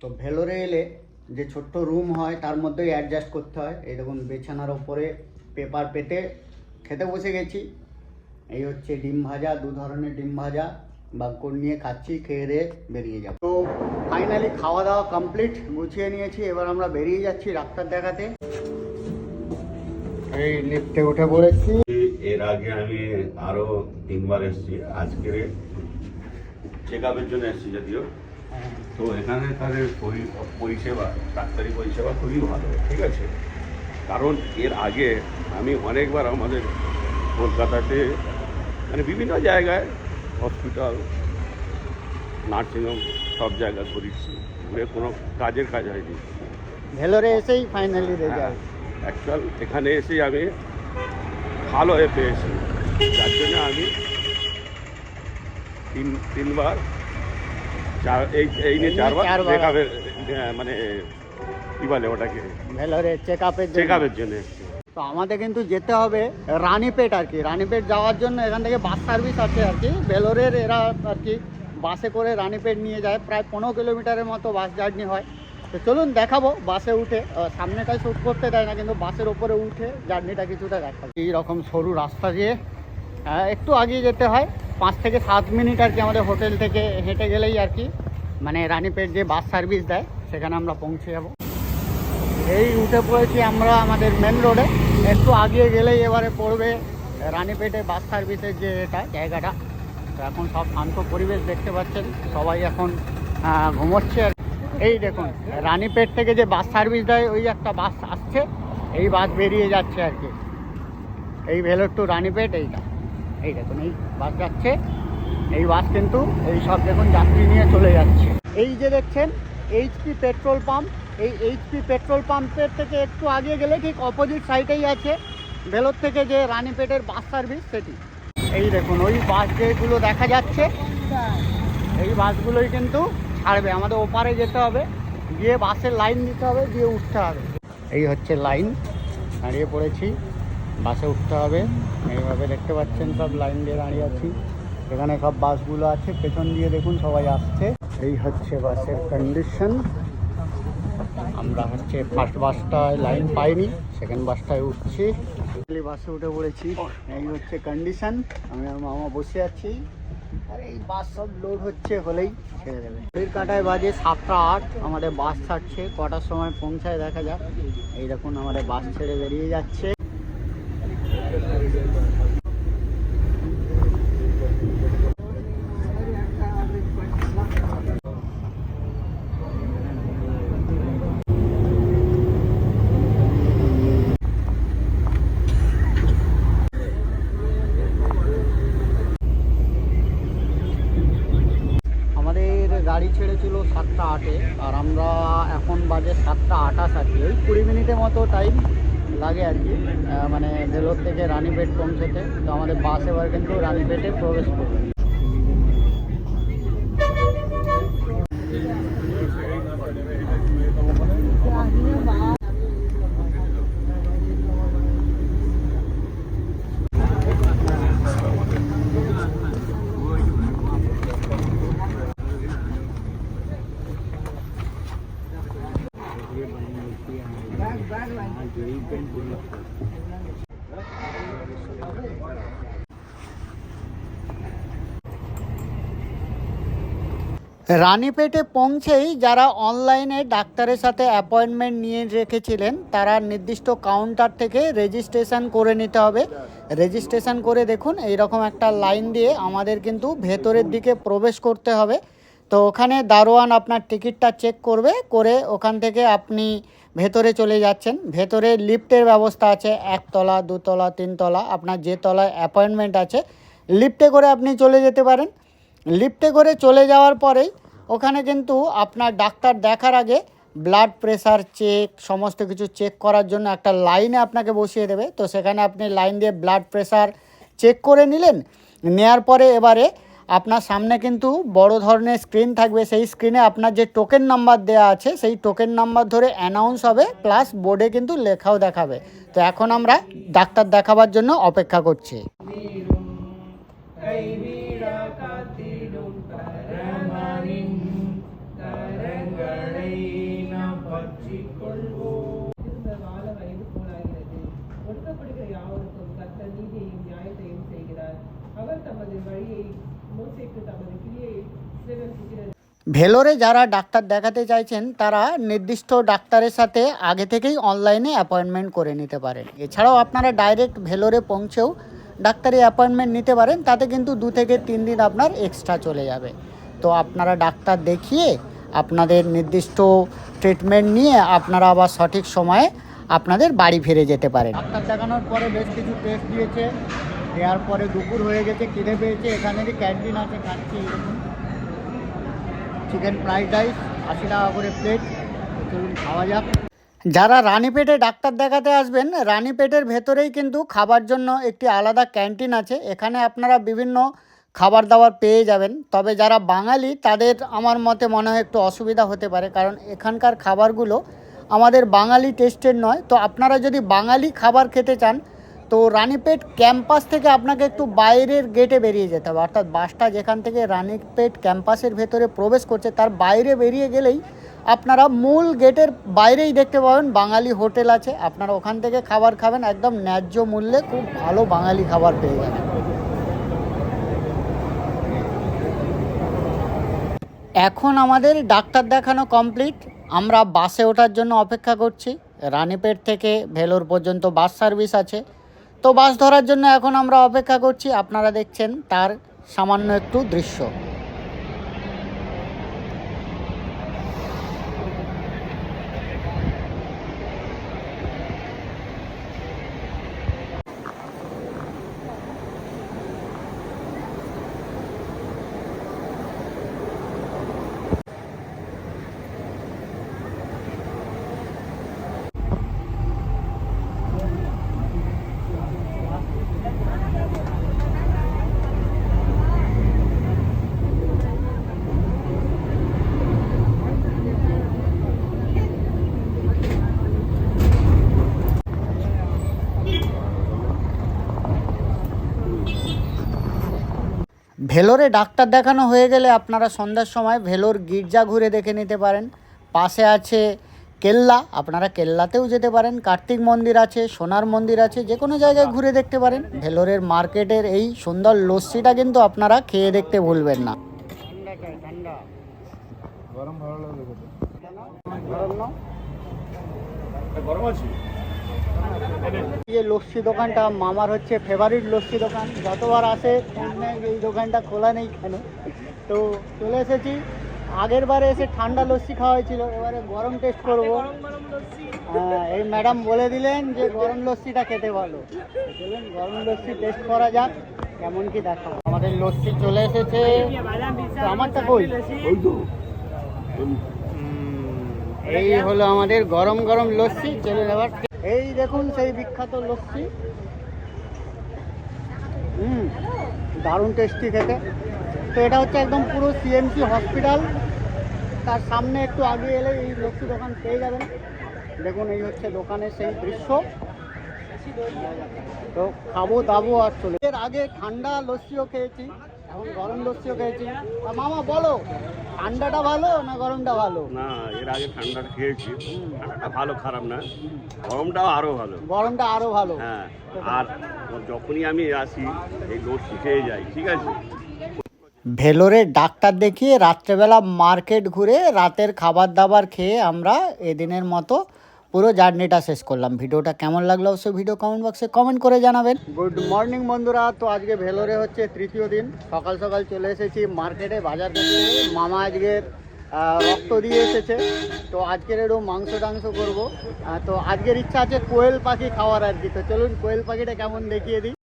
তো ভেলোরে এলে যে ছোট্ট রুম হয়, তার মধ্যেই অ্যাডজাস্ট করতে হয়। এই দেখুন, বিছানার ওপরে পেপার পেতে খেতে বসে গেছি। এই হচ্ছে ডিম ভাজা, দু ধরনের ডিম ভাজা বাক্কর নিয়ে খাচ্ছি, খেয়ে দিয়ে বেরিয়ে যাব। তো ফাইনালি খাওয়া দাওয়া কমপ্লিট গুছিয়ে নিয়েছি। এবার আমরা বেরিয়ে যাচ্ছি ডাক্তার দেখাতে। এই লিফটে উঠে পড়েছি। এর আগে আমি আরও তিনবার এসেছি। আজকের চেক আপের জন্য এসেছি যদিও। তো এখানে তাদের পরি- পরিষেবা ডাক্তারি পরিষেবা খুবই ভালো ঠিক আছে? কারণ এর আগে আমি অনেকবার আমাদের কলকাতাতে মানে বিভিন্ন জায়গায় হসপিটাল নার্সিংহোম সব জায়গায় ঘুরেছি ঘুরে কোনো কাজের কাজ হয়নি। ভেলোরে এসেই ফাইনালি অ্যাকচুয়াল এখানে এসে আমি ভালো হয়ে পেয়েছি। যার জন্য আমি তিন তিনবার চার এই এই নিয়ে চারবার চারবার। চেক মানে কী বলে ওটাকে? ভেলোরে চেক আপের চেক জন্য। তো আমাদের কিন্তু যেতে হবে রানীপেট আর কি। রানীপেট যাওয়ার জন্য এখান থেকে বাস সার্ভিস আছে আর কি। ভেলোরের এরা আর কি বাসে করে রানীপেট নিয়ে যায়। প্রায় পনেরো কিলোমিটারের মতো বাস জার্নি হয়। তো চলুন দেখাবো বাসে উঠে। আহ, সামনেটাই শ্যুট করতে দেয় না কিন্তু বাসের ওপরে উঠে জার্নিটা কিছুটা দেখাবো। এই রকম সরু রাস্তা দিয়ে একটু আগিয়ে যেতে হয়। পাঁচ থেকে সাত মিনিট আর কি আমাদের হোটেল থেকে হেঁটে গেলেই আর কি। মানে রানীপেট যে বাস সার্ভিস দেয়, সেখানে আমরা পৌঁছে যাব। এই উঠে পড়েছি আমরা আমাদের মেন রোডে একটু আগিয়ে গেলেই এবারে পড়বে রানীপেটে বাস সার্ভিসের যে এটা জায়গাটা। তো এখন সব শান্ত পরিবেশ দেখতে পাচ্ছেন। সবাই এখন ঘুমোচ্ছে এই দেখুন, রানীপেট থেকে যে বাস সার্ভিস দেয়, ওই একটা বাস আসছে। এই বাস বেরিয়ে যাচ্ছে আর কি। এই ভেলোর টু রানীপেট, এইটা। এই দেখুন, এই বাস যাচ্ছে। এই বাস কিন্তু এই সব দেখুন যাত্রী নিয়ে চলে যাচ্ছে। এই যে দেখছেন এইচপি পেট্রোল পাম্প এই এইচপি পেট্রোল পাম্পের থেকে একটু আগে গেলে ঠিক অপোজিট সাইডেই আছে। ভেলোর থেকে যে রানীপেটের বাস সার্ভিস সেটি। এই দেখুন, ওই বাস যেগুলো দেখা যাচ্ছে, এই বাসগুলোই কিন্তু ছাড়বে। আমাদের ওপারে যেতে হবে, গিয়ে বাসের লাইন দিতে হবে দিয়ে উঠতে হবে। এই হচ্ছে লাইন দাঁড়িয়ে পড়েছি। বাসে উঠতে হবে। এইভাবে দেখতে পাচ্ছেন সব লাইন দিয়ে দাঁড়িয়ে আছি। এখানে সব বাসগুলো আছে। পেছন দিয়ে দেখুন সবাই আসছে। এই হচ্ছে বাসের কন্ডিশন আমরা হচ্ছে ফার্স্ট বাসটায় লাইন পাইনি সেকেন্ড বাসটায় উঠছি। বাসে উঠে পড়েছি। এই হচ্ছে কন্ডিশন আমি আর মামা বসে আছি। আর এই বাস সব লোড হচ্ছে হলেই ছেড়ে দেবে। ঘড়ির কাটায় বাজে সাতটা আট। আমাদের বাস ছাড়ছে। কটার সময় পৌঁছায় দেখা যাক। এই দেখুন আমাদের বাস ছেড়ে বেরিয়ে যাচ্ছে আমাদের গাড়ি ছেড়েছিল সাতটা আটে। আর আমরা এখন বাজে সাতটা আটাশ আর কি। ওই কুড়ি মিনিটের মতো টাইম লাগে আর কি। মানে ভেলোর থেকে রানীপেট পৌঁছতে। তো আমাদের বাস এবার কিন্তু রানীপেটে প্রবেশ করবে। রানীপেটে পৌঁছেই যারা অনলাইনে ডাক্তারের সাথে অ্যাপয়েন্টমেন্ট নিয়ে রেখেছিলেন, তারা নির্দিষ্ট কাউন্টার থেকে রেজিস্ট্রেশন করে নিতে হবে। রেজিস্ট্রেশন করে দেখুন, এইরকম একটা লাইন দিয়ে আমাদের কিন্তু ভেতরের দিকে প্রবেশ করতে হবে। তো ওখানে দারোয়ান আপনার টিকিটটা চেক করবে, করে ওখান থেকে আপনি ভেতরে চলে যাচ্ছেন। ভেতরে লিফটের ব্যবস্থা আছে, একতলা, দুতলা, তিনতলা, আপনার যে তলায় অ্যাপয়েন্টমেন্ট আছে, লিফটে করে আপনি চলে যেতে পারেন। লিফটে করে চলে যাওয়ার পরেই ওখানে কিন্তু আপনার ডাক্তার দেখার আগে ব্লাড প্রেশার চেক সমস্ত কিছু চেক করার জন্য একটা লাইনে আপনাকে বসিয়ে দেবে। তো সেখানে আপনি লাইন দিয়ে ব্লাড প্রেশার চেক করে নিলেন, নেয়ার পরে এবারে আপনার সামনে কিন্তু বড় ধরনের স্ক্রিন থাকবে সেই স্ক্রিনে আপনার যে টোকেন নাম্বার দেওয়া আছে সেই টোকেন নাম্বার ধরে অ্যানাউন্স হবে প্লাস বোর্ডে কিন্তু লেখাও দেখাবে তো এখন আমরা ডাক্তার দেখাবার জন্য অপেক্ষা করছি ভেলোরে যারা ডাক্তার দেখাতে চাইছেন, তারা নির্দিষ্ট ডাক্তারের সাথে আগে থেকেই অনলাইনে অ্যাপয়েন্টমেন্ট করে নিতে পারেন। এছাড়াও আপনারা ডাইরেক্ট ভেলোরে পৌঁছেও ডাক্তারি অ্যাপয়েন্টমেন্ট নিতে পারেন, তাতে কিন্তু দু থেকে তিন দিন আপনার এক্সট্রা চলে যাবে। তো আপনারা ডাক্তার দেখিয়ে আপনাদের নির্দিষ্ট ট্রিটমেন্ট নিয়ে আপনারা আবার সঠিক সময়ে আপনাদের বাড়ি ফিরে যেতে পারেন। ডাক্তার দেখানোর পরে বেশ কিছু টেস্ট দিয়েছে, দেওয়ার পরে দুপুর হয়ে গেছে, খিদে পেয়েছে, এখানেরই ক্যান্টিন আছে, খাচ্ছি। এরকম চিকেন ফ্রাইড রাইস, আশি টাকা করে প্লেট চলুন খাওয়া যাক। যারা রানীপেটে ডাক্তার দেখাতে আসবেন, রানীপেটের ভেতরেই কিন্তু খাবার জন্য একটি আলাদা ক্যান্টিন আছে। এখানে আপনারা বিভিন্ন খাবার দাবার পেয়ে যাবেন। তবে যারা বাঙালি, তাদের আমার মতে মনে হয় একটু অসুবিধা হতে পারে। কারণ এখানকার খাবারগুলো আমাদের বাঙালি টেস্টের নয়। তো আপনারা যদি বাঙালি খাবার খেতে চান তো রানীপেট ক্যাম্পাস থেকে আপনাকে একটু বাইরের গেটে বেরিয়ে যেতে হবে। অর্থাৎ বাসটা যেখান থেকে রানীপেট ক্যাম্পাসের ভেতরে প্রবেশ করছে, তার বাইরে বেরিয়ে গেলেই আপনারা মূল গেটের বাইরেই দেখতে পাবেন বাঙালি হোটেল আছে। আপনারা ওখান থেকে খাবার খাবেন, একদম ন্যায্য মূল্যে খুব ভালো বাঙালি খাবার পেয়ে যাবেন। এখন আমাদের ডাক্তার দেখানো কমপ্লিট আমরা বাসে ওঠার জন্য অপেক্ষা করছি। রানীপেট থেকে ভেলোর পর্যন্ত বাস সার্ভিস আছে। তো বাস ধরার জন্য এখন আমরা অপেক্ষা করছি। আপনারা দেখছেন তার সামান্য একটু দৃশ্য। ভেলোরে ডাক্তার দেখানো হয়ে গেলে আপনারা সন্ধ্যার সময় ভেলোর গির্জা ঘুরে দেখে নিতে পারেন। পাশে আছে কেল্লা আপনারা কেল্লাতেও যেতে পারেন। কার্তিক মন্দির আছে সোনার মন্দির আছে যে কোনো জায়গায় ঘুরে দেখতে পারেন। ভেলোরের মার্কেটের এই সুন্দর লস্যিটা কিন্তু আপনারা খেয়ে দেখতে ভুলবেন না। গরম ভালো লাগে গরম আছে? এই লস্যি দোকানটা মামার হচ্ছে ফেভারিট লস্যি দোকান। যতবার আসে এই দোকানটা খোলা নেই কেন? তো চলে এসেছি। আগের বারে এসে ঠান্ডা লস্যি খাওয়া হয়েছিল এবারে গরম টেস্ট করব। হ্যাঁ এই ম্যাডাম বলে দিলেন যে গরম লস্যিটা খেতে ভালো। তো চলুন গরম লস্যি টেস্ট করা যাক কেমন কি দেখাবো। আমাদের লস্যি চলে এসেছে। আমারটা কই? এই হলো আমাদের গরম গরম লস্যি। চলে যাবার এই দেখুন সেই বিখ্যাত লস্যি। হুম, দারুণ টেস্টি খেতে। তো এটা হচ্ছে একদম পুরো সিএমসি হসপিটাল তার সামনে একটু আগে এলে এই লস্যি দোকান পেয়ে যাবেন। দেখুন, এই হচ্ছে দোকানের সেই দৃশ্য। তো খাব, দাবো আর চলে। এর আগে ঠান্ডা লস্যিও খেয়েছি, এখন গরম লস্যিও খেয়েছি। মামা, বলো। ঠান্ডাটা ভালো না গরমটা ভালো? না এর আগে ঠান্ডাটা খেয়েছি। ঠান্ডাটা ভালো খারাপ না। গরমটাও আরও ভালো। গরমটা আরও ভালো। হ্যাঁ আর যখনই আমি আসি এই লস্যি খেয়ে যাই ঠিক আছে? ভেলোরে ডাক্তার দেখিয়ে রাত্রেবেলা মার্কেট ঘুরে রাতের খাবার দাবার খেয়ে আমরা এদিনের মতো পুরো জার্নিটা শেষ করলাম। ভিডিওটা কেমন লাগল অবশ্যই ভিডিও কমেন্ট বক্সে কমেন্ট করে জানাবেন। গুড মর্নিং বন্ধুরা, তো আজকে ভেলোরে হচ্ছে তৃতীয় দিন। সকাল সকাল চলে এসেছি মার্কেটে বাজার মামা আজকে রক্ত দিয়ে এসেছে। তো আজকের একটু মাংস টাংস করব। তো আজকের ইচ্ছা আছে কোয়েল পাখি খাওয়ার আর কি। তো চলুন কোয়েল পাখিটা কেমন দেখিয়ে দিই।